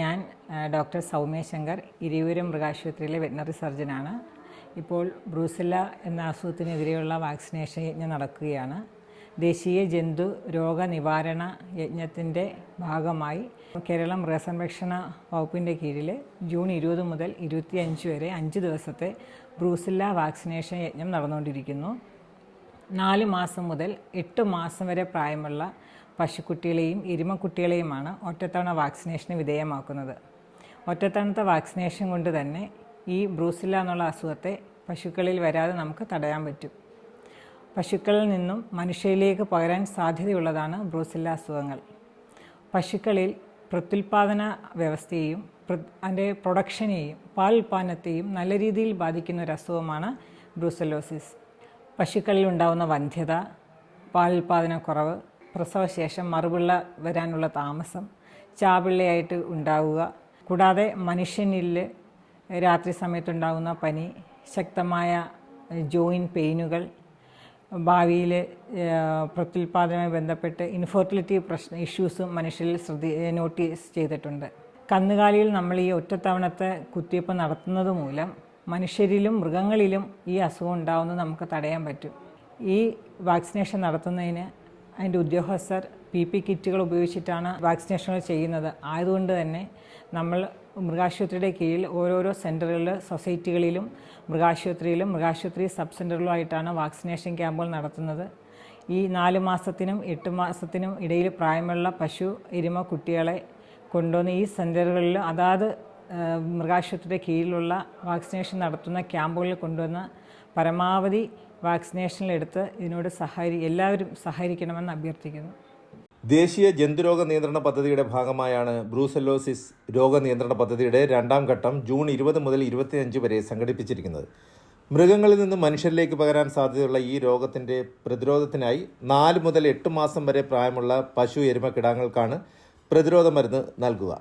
ഞാൻ ഡോക്ടർ സൗമ്യ ശങ്കർ ഇരുവരും മൃഗാശുപത്രിയിലെ വെറ്റിനറി സർജനാണ്. ഇപ്പോൾ ബ്രൂസില്ല എന്ന അസുഖത്തിനെതിരെയുള്ള വാക്സിനേഷൻ യജ്ഞം നടക്കുകയാണ്. ദേശീയ ജന്തു രോഗനിവാരണ യജ്ഞത്തിന്റെ ഭാഗമായി കേരളം മൃഗസംരക്ഷണ വകുപ്പിന്റെ കീഴിൽ ജൂൺ ഇരുപത് മുതൽ ഇരുപത്തിയഞ്ച് വരെ അഞ്ച് ദിവസത്തെ ബ്രൂസില്ല വാക്സിനേഷൻ യജ്ഞം നടന്നുകൊണ്ടിരിക്കുന്നു. നാല് മാസം മുതൽ എട്ട് മാസം വരെ പ്രായമുള്ള പശുക്കുട്ടികളെയും എരുമക്കുട്ടികളെയുമാണ് ഒറ്റത്തവണ വാക്സിനേഷന് വിധേയമാക്കുന്നത്. ഒറ്റത്തവണത്തെ വാക്സിനേഷൻ കൊണ്ട് തന്നെ ഈ ബ്രൂസില്ല എന്നുള്ള അസുഖത്തെ പശുക്കളിൽ വരാതെ നമുക്ക് തടയാൻ പറ്റും. പശുക്കളിൽ നിന്നും മനുഷ്യയിലേക്ക് പകരാൻ സാധ്യതയുള്ളതാണ് ബ്രൂസില്ല അസുഖങ്ങൾ. പശുക്കളിൽ പ്രത്യുൽപാദന വ്യവസ്ഥയെയും അതിന്റെ പ്രൊഡക്ഷനെയും പാൽ ഉൽപ്പാദനത്തെയും നല്ല രീതിയിൽ ബാധിക്കുന്ന ഒരു അസുഖമാണ് ബ്രൂസലോസിസ് പശുക്കളിൽ ഉണ്ടാകുന്ന വന്ധ്യത പാൽ ഉൽപ്പാദനക്കുറവ് പ്രസവശേഷം മറുപിള്ള വരാനുള്ള താമസം ചാപിള്ളയായിട്ട് ഉണ്ടാവുക കൂടാതെ മനുഷ്യനിൽ രാത്രി സമയത്തുണ്ടാകുന്ന പനി ശക്തമായ ജോയിൻ പെയിനുകൾ ഭാവിയിൽ പ്രത്യുൽപാദനവുമായി ബന്ധപ്പെട്ട് ഇൻഫെർട്ടിലിറ്റി പ്രശ്ന ഇഷ്യൂസും മനുഷ്യരിൽ ശ്രദ്ധ നോട്ടീസ് ചെയ്തിട്ടുണ്ട്. കന്നുകാലിയിൽ നമ്മൾ ഈ ഒറ്റത്തവണത്തെ കുത്തിവയ്പ്പ് നടത്തുന്നത് മൂലം മനുഷ്യരിലും മൃഗങ്ങളിലും ഈ അസുഖം ഉണ്ടാവുന്നത് നമുക്ക് തടയാൻ പറ്റും. ഈ വാക്സിനേഷൻ നടത്തുന്നതിന് അതിന്റെ ഉദ്യോഗസ്ഥർ പി പി കിറ്റുകൾ ഉപയോഗിച്ചിട്ടാണ് വാക്സിനേഷനുകൾ ചെയ്യുന്നത്. ആയതുകൊണ്ട് തന്നെ നമ്മൾ മൃഗാശുപത്രിയുടെ കീഴിൽ ഓരോരോ സെന്ററുകളിൽ സൊസൈറ്റികളിലും മൃഗാശുപത്രിയിലും മൃഗാശുപത്രി സബ് സെന്ററുകളുമായിട്ടാണ് വാക്സിനേഷൻ ക്യാമ്പുകൾ നടത്തുന്നത്. ഈ നാല് മാസത്തിനും എട്ട് മാസത്തിനും ഇടയിൽ പ്രായമുള്ള പശു എരുമ കുട്ടികളെ കൊണ്ടുവന്ന് ഈ സെന്ററുകളിൽ അതാത് മൃഗാശുപത്രിയുടെ കീഴിലുള്ള വാക്സിനേഷൻ നടത്തുന്ന ക്യാമ്പുകളിൽ കൊണ്ടുവന്ന് പരമാവധി വാക്സിനേഷനിലെടുത്ത് ഇതിനോട് സഹകരി എല്ലാവരും സഹകരിക്കണമെന്ന് അഭ്യർത്ഥിക്കുന്നു. ദേശീയ ജന്തുരോഗ നിയന്ത്രണ പദ്ധതിയുടെ ഭാഗമായാണ് ബ്രൂസെല്ലോസിസ് രോഗനിയന്ത്രണ പദ്ധതിയുടെ രണ്ടാം ഘട്ടം ജൂൺ ഇരുപത് മുതൽ ഇരുപത്തിയഞ്ച് വരെ സംഘടിപ്പിച്ചിരിക്കുന്നത്. മൃഗങ്ങളിൽ നിന്ന് മനുഷ്യരിലേക്ക് പകരാൻ സാധ്യതയുള്ള ഈ രോഗത്തിന്റെ പ്രതിരോധത്തിനായി നാല് മുതൽ എട്ട് മാസം വരെ പ്രായമുള്ള പശു എരുമ കിടാങ്ങൾക്കാണ് പ്രതിരോധ മരുന്ന് നൽകുക.